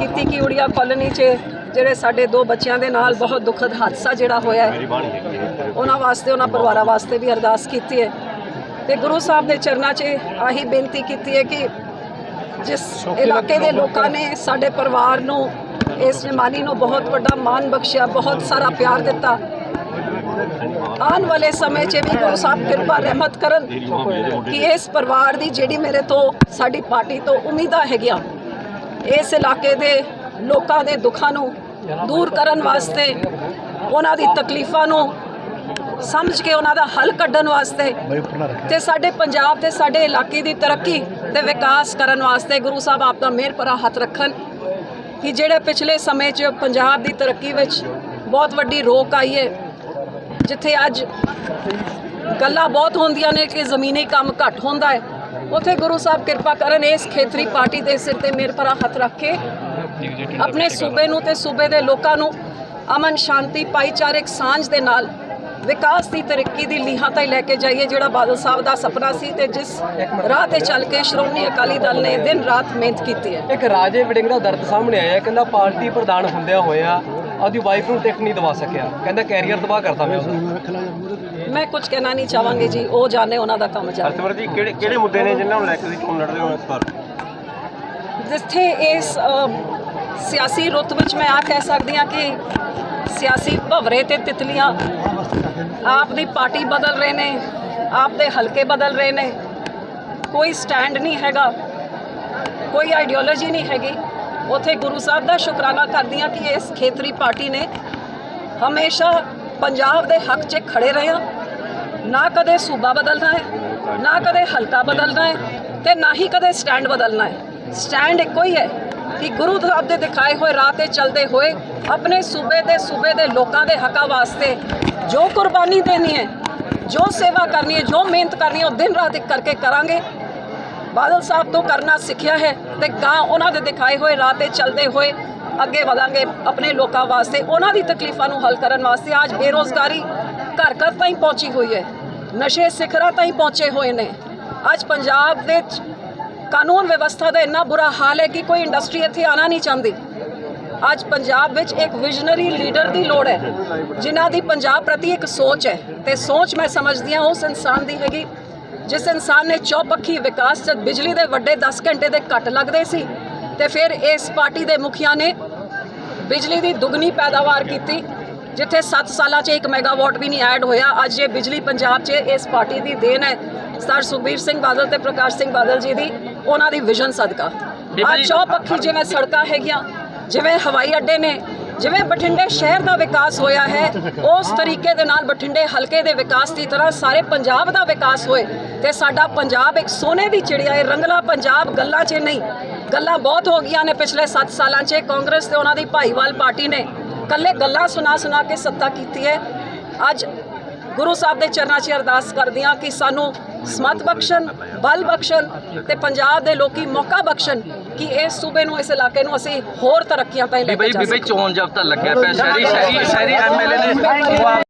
ਕੀਤੀ ਕਿ ਉੜੀਆ ਕਾਲੋਨੀ 'ਚ ਜਿਹੜੇ ਸਾਡੇ ਦੋ ਬੱਚਿਆਂ ਦੇ ਨਾਲ ਬਹੁਤ ਦੁਖਦ ਹਾਦਸਾ ਜਿਹੜਾ ਹੋਇਆ ਹੈ ਉਹਨਾਂ ਵਾਸਤੇ ਉਹਨਾਂ ਪਰਿਵਾਰਾਂ ਵਾਸਤੇ ਵੀ ਅਰਦਾਸ ਕੀਤੀ ਹੈ। ਤੇ ਗੁਰੂ ਸਾਹਿਬ ਦੇ ਚਰਨਾਂ 'ਚ ਆਹੀ ਬੇਨਤੀ ਕੀਤੀ ਹੈ ਕਿ ਜਿਸ ਇਲਾਕੇ ਦੇ ਲੋਕਾਂ ਨੇ। ਸਾਡੇ ਪਰਿਵਾਰ ਨੂੰ ਇਸ ਨਿਮਾਨੀ ਨੂੰ ਬਹੁਤ ਵੱਡਾ ਮਾਣ ਬਖਸ਼ਿਆ ਬਹੁਤ ਸਾਰਾ ਪਿਆਰ ਦਿੱਤਾ। ਆਉਣ ਵਾਲੇ ਸਮੇਂ 'ਚ ਵੀ ਗੁਰੂ ਸਾਹਿਬ ਕਿਰਪਾ ਰਹਿਮਤ ਕਰਨ ਕਿ ਇਸ ਪਰਿਵਾਰ ਦੀ ਜਿਹੜੀ ਮੇਰੇ ਤੋਂ ਸਾਡੀ ਪਾਰਟੀ ਤੋਂ ਉਮੀਦਾਂ ਹੈਗੀਆਂ ਇਸ ਇਲਾਕੇ ਦੇ ਲੋਕਾਂ ਦੇ ਦੁੱਖਾਂ ਨੂੰ ਦੂਰ ਕਰਨ ਵਾਸਤੇ, ਉਹਨਾਂ ਦੀ ਤਕਲੀਫਾਂ ਨੂੰ ਸਮਝ ਕੇ ਉਹਨਾਂ ਦਾ ਹੱਲ ਕੱਢਣ ਵਾਸਤੇ ਤੇ ਸਾਡੇ ਪੰਜਾਬ ਤੇ ਸਾਡੇ ਇਲਾਕੇ ਦੀ ਤਰੱਕੀ ਤੇ ਵਿਕਾਸ ਕਰਨ ਵਾਸਤੇ ਗੁਰੂ ਸਾਹਿਬ ਆਪ ਦਾ ਮਿਹਰ ਭਰਾ ਹੱਥ ਰੱਖਣ ਕਿ ਜਿਹੜੇ ਪਿਛਲੇ ਸਮੇਂ 'ਚ ਪੰਜਾਬ ਦੀ ਤਰੱਕੀ ਵਿੱਚ ਬਹੁਤ ਵੱਡੀ ਰੋਕ ਆਈ ਹੈ, ਜਿੱਥੇ ਅੱਜ ਗੱਲਾਂ ਬਹੁਤ ਹੁੰਦੀਆਂ ਨੇ ਕਿ ਜ਼ਮੀਨੀ ਕੰਮ ਘੱਟ ਹੁੰਦਾ ਹੈ ਉਥੇ ਗੁਰੂ ਸਾਹਿਬ ਕਿਰਪਾ ਕਰਨ ਇਸ ਖੇਤਰੀ ਪਾਰਟੀ ਦੇ ਸਿਰ ਤੇ ਮਿਹਰ ਭਰਾ ਹੱਥ ਰੱਖ ਕੇ ਆਪਣੇ ਸੂਬੇ ਨੂੰ ਤੇ ਸੂਬੇ ਦੇ ਲੋਕਾਂ ਨੂੰ ਅਮਨ ਸ਼ਾਂਤੀ, ਭਾਈਚਾਰਕ ਸਾਂਝ ਦੇ ਨਾਲ ਵਿਕਾਸ ਦੀ ਤਰੱਕੀ ਦੀ ਲੀਹਾਂ ਤਾਈਂ ਲੈ ਕੇ ਜਾਈਏ, ਜਿਹੜਾ ਬਾਦਲ ਸਾਹਿਬ ਦਾ ਸੁਪਨਾ ਸੀ ਤੇ ਜਿਸ ਰਾਹ ਤੇ ਚੱਲ ਕੇ ਸ਼੍ਰੋਮਣੀ ਅਕਾਲੀ ਦਲ ਨੇ ਦਿਨ ਰਾਤ ਮਿਹਨਤ ਕੀਤੀ ਹੈ। ਇੱਕ ਰਾਜੇ ਵੜਿੰਗ ਦਾ ਦਰਦ ਸਾਹਮਣੇ ਆਇਆ, ਕਹਿੰਦਾ ਪਾਰਟੀ ਪ੍ਰਧਾਨ ਹੁੰਦਿਆਂ ਹੋਇਆ ਆਪਦੀ ਵਾਈਫ ਨੂੰ ਟਿਕਟ ਨਹੀਂ ਦਵਾ ਸਕਿਆ। ਕਹਿੰਦਾ ਕੈਰੀਅਰ ਤਬਾਹ ਕਰਤਾ ਮੈਂ ਉਹਦਾ ਮੈਂ ਕੁਝ ਕਹਿਣਾ ਨਹੀਂ ਚਾਹਾਂਗੀ ਜੀ ਉਹ ਜਾਣੇ ਉਹਨਾਂ ਦਾ ਕੰਮ ਜਾਣੇ। ਹਰਸਿਮਰਤ ਜੀ ਕਿਹੜੇ ਕਿਹੜੇ ਮੁੱਦੇ ਨੇ ਜਿਨ੍ਹਾਂ ਨੂੰ ਲੈ ਕੇ ਤੁਸੀਂ ਚੋਣ ਲੜਦੇ ਹੋ ਇਸ ਵਾਰ? ਜਿੱਥੇ ਇਸ ਸਿਆਸੀ ਰੁੱਤ ਵਿੱਚ ਮੈਂ ਆ ਕਹਿ ਸਕਦੀ ਹਾਂ ਕਿ ਸਿਆਸੀ ਭਵਰੇ ਤੇ ਤਿਤਲੀਆਂ ਆਪ ਦੀ ਪਾਰਟੀ ਬਦਲ ਰਹੇ ਨੇ ਆਪ ਦੇ ਹਲਕੇ ਬਦਲ ਰਹੇ ਨੇ। ਕੋਈ ਸਟੈਂਡ ਨਹੀਂ ਹੈਗਾ ਕੋਈ ਆਈਡੀਓਲੋਜੀ ਨਹੀਂ ਹੈਗੀ। ਉੱਥੇ ਗੁਰੂ ਸਾਹਿਬ ਦਾ ਸ਼ੁਕਰਾਨਾ ਕਰਦੀ ਹਾਂ ਕਿ ਇਸ ਖੇਤਰੀ ਪਾਰਟੀ ਨੇ ਹਮੇਸ਼ਾ ਪੰਜਾਬ ਦੇ ਹੱਕ 'ਚ ਖੜੇ ਰਹੇ ਹਾਂ ਨਾ ਕਦੇ ਸੂਬਾ ਬਦਲਣਾ ਹੈ, ਨਾ ਕਦੇ ਹਲਕਾ ਬਦਲਣਾ ਹੈ ਤੇ ਨਾ ਹੀ ਕਦੇ ਸਟੈਂਡ ਬਦਲਣਾ ਹੈ। ਸਟੈਂਡ ਇੱਕੋ ਹੀ ਹੈ ਕਿ ਗੁਰੂ ਸਾਹਿਬ ਦੇ ਦਿਖਾਏ ਹੋਏ ਰਾਹ ਤੇ ਚੱਲਦੇ ਹੋਏ ਆਪਣੇ ਸੂਬੇ ਦੇ ਸੂਬੇ ਦੇ ਲੋਕਾਂ ਦੇ ਹੱਕਾਂ ਵਾਸਤੇ ਜੋ ਕੁਰਬਾਨੀ ਦੇਣੀ ਹੈ, ਜੋ ਸੇਵਾ ਕਰਨੀ ਹੈ, ਜੋ ਮਿਹਨਤ ਕਰਨੀ ਹੈ, ਉਹ ਦਿਨ ਰਾਤ ਇੱਕ ਕਰਕੇ ਕਰਾਂਗੇ। ਬਾਦਲ ਸਾਹਿਬ ਤੋਂ ਕਰਨਾ ਸਿੱਖਿਆ ਹੈ ਤੇ ਗਾਂ ਉਹਨਾਂ ਦੇ ਦਿਖਾਏ ਹੋਏ ਰਾਹ ਤੇ ਚੱਲਦੇ ਹੋਏ ਅੱਗੇ ਵਧਾਂਗੇ ਆਪਣੇ ਲੋਕਾਂ ਵਾਸਤੇ। ਉਹਨਾਂ ਦੀ ਤਕਲੀਫਾਂ ਨੂੰ ਹੱਲ ਕਰਨ ਵਾਸਤੇ ਅੱਜ ਬੇਰੋਜ਼ਗਾਰੀ ਘਰ ਘਰ ਤਾਈਂ ਪਹੁੰਚੀ ਹੋਈ ਹੈ। ਨਸ਼ੇ ਸਿਖਰਾਂ ਤਾਈਂ ਪਹੁੰਚੇ ਹੋਏ ਨੇ। ਅੱਜ ਪੰਜਾਬ ਦੇ ਕਾਨੂੰਨ ਵਿਵਸਥਾ ਦਾ ਇੰਨਾ ਬੁਰਾ ਹਾਲ ਹੈ ਕਿ ਕੋਈ ਇੰਡਸਟਰੀ ਇੱਥੇ ਆਣਾ ਨਹੀਂ ਚਾਹੁੰਦੀ। ਅੱਜ ਪੰਜਾਬ ਵਿੱਚ ਇੱਕ ਵਿਜ਼ਨਰੀ ਲੀਡਰ ਦੀ ਲੋੜ ਹੈ, ਜਿਨ੍ਹਾਂ ਦੀ ਪੰਜਾਬ ਪ੍ਰਤੀ ਇੱਕ ਸੋਚ ਹੈ। ਤੇ ਸੋਚ ਮੈਂ ਸਮਝਦੀ ਹਾਂ ਉਸ ਇਨਸਾਨ ਦੀ ਹੈਗੀ ਜਿਸ ਇਨਸਾਨ ਨੇ ਚੌਪੱਖੀ ਵਿਕਾਸ ਜਦ ਬਿਜਲੀ ਦੇ ਵੱਡੇ 10 ਘੰਟੇ ਦੇ ਕੱਟ ਲੱਗਦੇ ਸੀ ਤੇ ਫਿਰ ਇਸ ਪਾਰਟੀ ਦੇ ਮੁਖੀਆਂ ਨੇ ਬਿਜਲੀ ਦੀ ਦੁੱਗਣੀ ਪੈਦਾਵਾਰ ਕੀਤੀ ਜਿੱਥੇ 7 ਸਾਲਾਂ 'ਚ 1 ਮੈਗਾਵਾਟ ਵੀ ਨਹੀਂ ਐਡ ਹੋਇਆ। ਅੱਜ ਇਹ ਬਿਜਲੀ ਪੰਜਾਬ 'ਚ ਇਸ ਪਾਰਟੀ ਦੀ ਦੇਣ ਹੈ। ਸਰ ਸੁਖਬੀਰ ਸਿੰਘ ਬਾਦਲ ਤੇ ਪ੍ਰਕਾਸ਼ ਸਿੰਘ ਬਾਦਲ ਜੀ ਦੀ ਉਹਨਾਂ ਦੀ ਵਿਜ਼ਨ ਸਦਕਾ। ਅੱਜ ਚੌਪੱਖੀ ਜਿਵੇਂ ਸੜਕਾਂ ਹੈਗੀਆਂ ਜਿਵੇਂ ਹਵਾਈ ਅੱਡੇ ਨੇ ਜਿਵੇਂ ਬਠਿੰਡੇ ਸ਼ਹਿਰ ਦਾ ਵਿਕਾਸ ਹੋਇਆ ਹੈ, ਉਸ ਤਰੀਕੇ ਦੇ ਨਾਲ ਬਠਿੰਡੇ ਹਲਕੇ ਦੇ ਵਿਕਾਸ ਦੀ ਤਰ੍ਹਾਂ ਸਾਰੇ ਪੰਜਾਬ ਦਾ ਵਿਕਾਸ ਹੋਏ ਤੇ ਸਾਡਾ ਪੰਜਾਬ ਇੱਕ ਸੋਨੇ ਦੀ ਚਿੜੀਆ ਹੈ ਰੰਗਲਾ ਪੰਜਾਬ, ਗੱਲਾਂ 'ਚ ਨਹੀਂ। ਗੱਲਾਂ ਬਹੁਤ ਹੋ ਗਈਆਂ ਨੇ ਪਿਛਲੇ 7 ਸਾਲਾਂ 'ਚ, ਕਾਂਗਰਸ ਤੇ ਉਹਨਾਂ ਦੀ ਭਾਈਵਾਲ ਪਾਰਟੀ ਨੇ ਕੱਲੇ ਗੱਲਾਂ ਸੁਣਾ ਸੁਣਾ ਕੇ ਸੱਤਾ ਕੀਤੀ ਹੈ। ਅੱਜ ਗੁਰੂ ਸਾਹਿਬ ਦੇ ਚਰਨਾਂ 'ਚ ਅਰਦਾਸ ਕਰਦੇ ਹਾਂ ਕਿ ਸਾਨੂੰ ਸਮਤ ਬਖਸ਼ਣ, ਬਲ ਬਖਸ਼ਣ ਤੇ ਪੰਜਾਬ ਦੇ ਲੋਕੀ ਮੌਕਾ ਬਖਸ਼ਣ। ਕਿ ਇਸ ਸੂਬੇ ਨੂੰ ਇਸ ਇਲਾਕੇ ਨੂੰ ਅਸੀਂ ਹੋਰ ਤਰੱਕੀਆਂ ਤਾਈਂ ਲੈ ਕੇ ਬਈ ਜਾ ਬਈ ਸਕੀਏ। ਚੋਣ ਜਬ ਤੱਕ ਲੱਗਿਆ ਪਿਆ ਸ਼ਹਿਰੀ ਸ਼ਹਿਰੀ ਸ਼ਹਿਰੀ ਐਮਐਲਏ ਨੇ